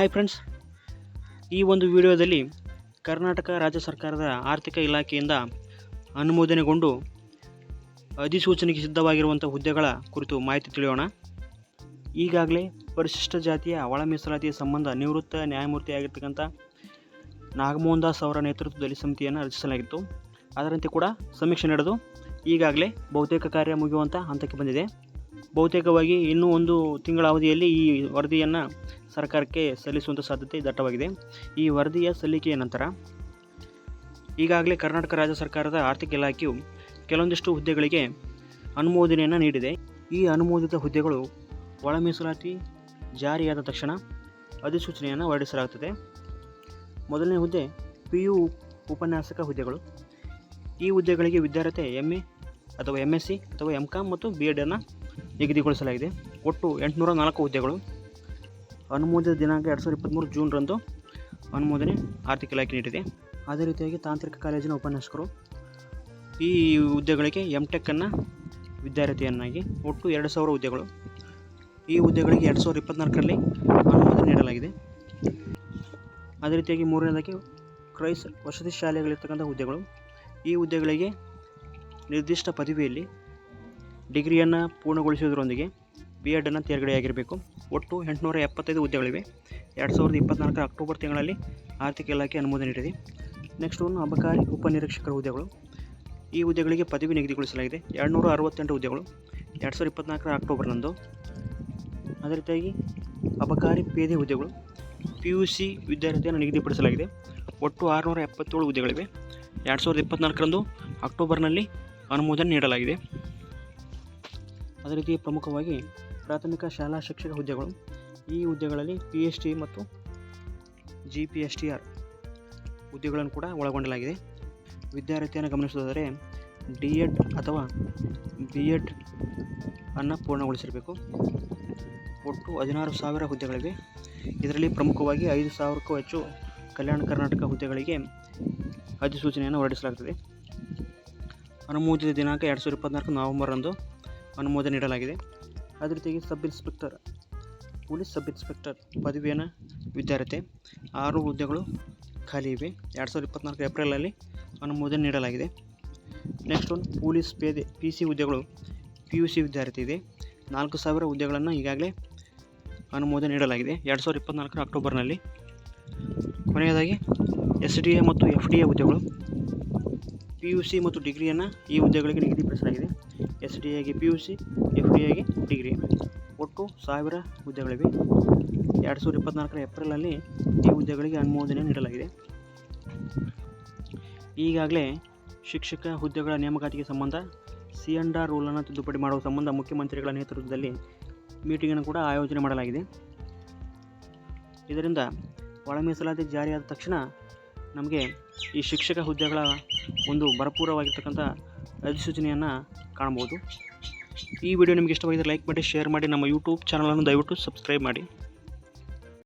Hi friends ಈ ಒಂದು ವಿಡಿಯೋದಲ್ಲಿ ಕರ್ನಾಟಕ ರಾಜ್ಯ ಸರ್ಕಾರದ ಆರ್ಥಿಕ ಇಲಾಖೆಯಿಂದ ಅನುಮೋದನೆಗೊಂಡು ಅಧಿಸೂಚನೆಗೆ ಸಿದ್ಧವಾಗಿರುವಂಥ ಹುದ್ದೆಗಳ ಕುರಿತು ಮಾಹಿತಿ ತಿಳಿಯೋಣ. ಈಗಾಗಲೇ ಪರಿಶಿಷ್ಟ ಜಾತಿಯ ಒಳ ಮೀಸಲಾತಿಯ ಸಂಬಂಧ ನಿವೃತ್ತ ನ್ಯಾಯಮೂರ್ತಿಯಾಗಿರ್ತಕ್ಕಂಥ ನಾಗಮೋಹನ್ ದಾಸ್ ಅವರ ನೇತೃತ್ವದಲ್ಲಿ ಸಮಿತಿಯನ್ನು ರಚಿಸಲಾಗಿತ್ತು. ಅದರಂತೆ ಕೂಡ ಸಮೀಕ್ಷೆ ನಡೆದು ಈಗಾಗಲೇ ಬಹುತೇಕ ಕಾರ್ಯ ಮುಗಿಯುವಂಥ ಹಂತಕ್ಕೆ ಬಂದಿದೆ. ಬಹುತೇಕವಾಗಿ ಇನ್ನೂ ಒಂದು ತಿಂಗಳ ಅವಧಿಯಲ್ಲಿ ಈ ವರದಿಯನ್ನು ಸರ್ಕಾರಕ್ಕೆ ಸಲ್ಲಿಸುವಂಥ ಸಾಧ್ಯತೆ ದಟ್ಟವಾಗಿದೆ. ಈ ವರದಿಯ ಸಲ್ಲಿಕೆಯ ನಂತರ ಈಗಾಗಲೇ ಕರ್ನಾಟಕ ರಾಜ್ಯ ಸರ್ಕಾರದ ಆರ್ಥಿಕ ಇಲಾಖೆಯು ಕೆಲವೊಂದಿಷ್ಟು ಹುದ್ದೆಗಳಿಗೆ ಅನುಮೋದನೆಯನ್ನು ನೀಡಿದೆ. ಈ ಅನುಮೋದಿತ ಹುದ್ದೆಗಳು ಒಳ ಮೀಸಲಾತಿ ಜಾರಿಯಾದ ತಕ್ಷಣ ಅಧಿಸೂಚನೆಯನ್ನು ಹೊರಡಿಸಲಾಗುತ್ತದೆ. ಮೊದಲನೇ ಹುದ್ದೆ ಪಿ ಯು ಉಪನ್ಯಾಸಕ ಹುದ್ದೆಗಳು. ಈ ಹುದ್ದೆಗಳಿಗೆ ವಿದ್ಯಾರ್ಥಿ ಎಂ ಎ ಅಥವಾ ಎಂ ಎಸ್ ಸಿ ಅಥವಾ ಎಂ ಕಾಮ್ ಮತ್ತು ಬಿ ಎಡನ್ನು ನಿಗದಿಗೊಳಿಸಲಾಗಿದೆ. ಒಟ್ಟು ಎಂಟುನೂರ ನಾಲ್ಕು ಹುದ್ದೆಗಳು. ಅನುಮೋದಿತ ದಿನಾಂಕ ಎರಡು ಸಾವಿರದ ಇಪ್ಪತ್ತ್ಮೂರು ಜೂನ್ರಂದು ಅನುಮೋದನೆ ಆರ್ಥಿಕ ಇಲಾಖೆ ನೀಡಿದೆ. ಅದೇ ರೀತಿಯಾಗಿ ತಾಂತ್ರಿಕ ಕಾಲೇಜಿನ ಉಪನ್ಯಾಸಕರು ಈ ಹುದ್ದೆಗಳಿಗೆ ಎಂ ಟೆಕ್ಕನ್ನು ವಿದ್ಯಾರ್ಥಿಯನ್ನಾಗಿ ಒಟ್ಟು ಎರಡು ಸಾವಿರ ಹುದ್ದೆಗಳು. ಈ ಹುದ್ದೆಗಳಿಗೆ ಎರಡು ಸಾವಿರದ ಇಪ್ಪತ್ತ್ನಾಲ್ಕರಲ್ಲಿ ಅನುಮೋದನೆ ನೀಡಲಾಗಿದೆ. ಅದೇ ರೀತಿಯಾಗಿ ಮೂರನೇದಾಗಿ ಕ್ರೈಸ್ ವಸತಿ ಶಾಲೆಗಳಿರ್ತಕ್ಕಂಥ ಹುದ್ದೆಗಳು. ಈ ಹುದ್ದೆಗಳಿಗೆ ನಿರ್ದಿಷ್ಟ ಪದವಿಯಲ್ಲಿ ಡಿಗ್ರಿಯನ್ನು ಪೂರ್ಣಗೊಳಿಸುವುದರೊಂದಿಗೆ ಬಿ ಎಡನ್ನು ತೇರ್ಗಡೆಯಾಗಿರಬೇಕು. ಒಟ್ಟು ಎಂಟುನೂರ ಎಪ್ಪತ್ತೈದು ಹುದ್ದೆಗಳಿವೆ. ಎರಡು ಸಾವಿರದ ಇಪ್ಪತ್ನಾಲ್ಕರ ಅಕ್ಟೋಬರ್ ತಿಂಗಳಲ್ಲಿ ಆರ್ಥಿಕ ಇಲಾಖೆ ಅನುಮೋದನೆ ನೀಡಿದೆ. ನೆಕ್ಸ್ಟ್ ಒಂದು ಅಬಕಾರಿ ಉಪನಿರೀಕ್ಷಕರ ಹುದ್ದೆಗಳು. ಈ ಹುದ್ದೆಗಳಿಗೆ ಪದವಿ ನಿಗದಿಗೊಳಿಸಲಾಗಿದೆ. ಎರಡುನೂರ ಅರವತ್ತೆಂಟು ಹುದ್ದೆಗಳು. ಎರಡು ಸಾವಿರದ ಇಪ್ಪತ್ನಾಲ್ಕರ ಅಕ್ಟೋಬರ್ನಂದು. ಅದೇ ರೀತಿಯಾಗಿ ಅಬಕಾರಿ ಪೇದೆ ಹುದ್ದೆಗಳು. ಪಿ ಯು ಸಿ ವಿದ್ಯಾರ್ಥಿಯನ್ನು ನಿಗದಿಪಡಿಸಲಾಗಿದೆ. ಒಟ್ಟು ಆರುನೂರ ಎಪ್ಪತ್ತೇಳು ಹುದ್ದೆಗಳಿವೆ. ಎರಡು ಸಾವಿರದ ಇಪ್ಪತ್ನಾಲ್ಕರಂದು ಅಕ್ಟೋಬರ್ನಲ್ಲಿ ಅನುಮೋದನೆ ನೀಡಲಾಗಿದೆ. ಅದೇ ರೀತಿ ಪ್ರಮುಖವಾಗಿ ಪ್ರಾಥಮಿಕ ಶಾಲಾ ಶಿಕ್ಷಕ ಹುದ್ದೆಗಳು, ಈ ಹುದ್ದೆಗಳಲ್ಲಿ ಪಿ ಎಚ್ ಟಿ ಮತ್ತು G P S T R ಹುದ್ದೆಗಳನ್ನು ಕೂಡ ಒಳಗೊಂಡಲಾಗಿದೆ. ವಿದ್ಯಾರ್ಥಿಯನ್ನು ಗಮನಿಸುವುದಾದರೆ ಡಿ ಎಡ್ ಅಥವಾ ಬಿ ಎಡ್ ಅನ್ನು ಪೂರ್ಣಗೊಳಿಸಿರಬೇಕು. ಒಟ್ಟು ಹದಿನಾರು ಸಾವಿರ ಹುದ್ದೆಗಳಿವೆ. ಇದರಲ್ಲಿ ಪ್ರಮುಖವಾಗಿ ಐದು ಸಾವಿರಕ್ಕೂ ಹೆಚ್ಚು ಕಲ್ಯಾಣ ಕರ್ನಾಟಕ ಹುದ್ದೆಗಳಿಗೆ ಅಧಿಸೂಚನೆಯನ್ನು ಹೊರಡಿಸಲಾಗುತ್ತದೆ. ಅನುಮೋದಿತ ದಿನಾಂಕ ಎರಡು ಸಾವಿರದ ಇಪ್ಪತ್ತ್ನಾಲ್ಕು ನವೆಂಬರ್ರಂದು ಅನುಮೋದನೆ ನೀಡಲಾಗಿದೆ. ಅದೇ ರೀತಿಯಾಗಿ sub inspector, police sub inspector ಪದವಿಯನ್ನು ವಿದ್ಯಾರ್ಥಿ, ಆರು ಹುದ್ದೆಗಳು ಖಾಲಿ ಇವೆ. ಎರಡು ಸಾವಿರದ ಇಪ್ಪತ್ತ್ನಾಲ್ಕು ಏಪ್ರಿಲಲ್ಲಿ ಅನುಮೋದನೆ ನೀಡಲಾಗಿದೆ. ನೆಕ್ಸ್ಟ್ ಒಂದು ಪೊಲೀಸ್ ಪೇದೆ ಪಿ ಸಿ ಹುದ್ದೆಗಳು, ಪಿ ಯು ಸಿ ವಿದ್ಯಾರ್ಥಿ ಇದೆ. ನಾಲ್ಕು ಸಾವಿರ ಹುದ್ದೆಗಳನ್ನು ಈಗಾಗಲೇ ಅನುಮೋದನೆ ನೀಡಲಾಗಿದೆ. ಎರಡು ಸಾವಿರದ ಇಪ್ಪತ್ತ್ನಾಲ್ಕರ ಅಕ್ಟೋಬರ್ನಲ್ಲಿ ಕೊನೆಯದಾಗಿ, ಎಸ್ ಡಿ ಎ ಮತ್ತು ಎಫ್ ಡಿ ಎ ಹುದ್ದೆಗಳು, ಪಿ ಯು ಸಿ ಮತ್ತು ಡಿಗ್ರಿಯನ್ನು ಈ ಹುದ್ದೆಗಳಿಗೆ ನಿಗದಿಪಡಿಸಲಾಗಿದೆ. ಎಸ್ ಡಿ ಎಗೆ P U C F D ಎಗೆ ಡಿಗ್ರಿ ಒಟ್ಟು ಸಾವಿರ ಹುದ್ದೆಗಳಿವೆ. ಎರಡು ಸಾವಿರದ ಇಪ್ಪತ್ತ್ನಾಲ್ಕರ ಏಪ್ರಿಲಲ್ಲಿ ಈ ಹುದ್ದೆಗಳಿಗೆ ಅನುಮೋದನೆ ನೀಡಲಾಗಿದೆ. ಈಗಾಗಲೇ ಶಿಕ್ಷಕ ಹುದ್ದೆಗಳ ನೇಮಕಾತಿಗೆ ಸಂಬಂಧ ಸಿ ಅಂಡ್ ಆರ್ ರೂಲನ್ನು ತಿದ್ದುಪಡಿ ಮಾಡುವ ಸಂಬಂಧ ಮುಖ್ಯಮಂತ್ರಿಗಳ ನೇತೃತ್ವದಲ್ಲಿ ಮೀಟಿಂಗನ್ನು ಕೂಡ ಆಯೋಜನೆ ಮಾಡಲಾಗಿದೆ. ಇದರಿಂದ ಒಳ ಮೀಸಲಾತಿ ಜಾರಿಯಾದ ತಕ್ಷಣ ನಮಗೆ ಈ ಶಿಕ್ಷಕ ಹುದ್ದೆಗಳ ಒಂದು ಭರಪೂರವಾಗಿರ್ತಕ್ಕಂಥ ಅಧಿಸೂಚನೆಯನ್ನು ಕಾಣ್ಬೋದು ಈ ವಿಡಿಯೋ ನಿಮಗೆ ಇಷ್ಟವಾಗಿದ್ದರೆ ಲೈಕ್ ಮಾಡಿ ಶೇರ್ ಮಾಡಿ ನಮ್ಮ ಯೂಟ್ಯೂಬ್ ಚಾನಲನ್ನು ದಯವಿಟ್ಟು ಸಬ್ಸ್ಕ್ರೈಬ್ ಮಾಡಿ.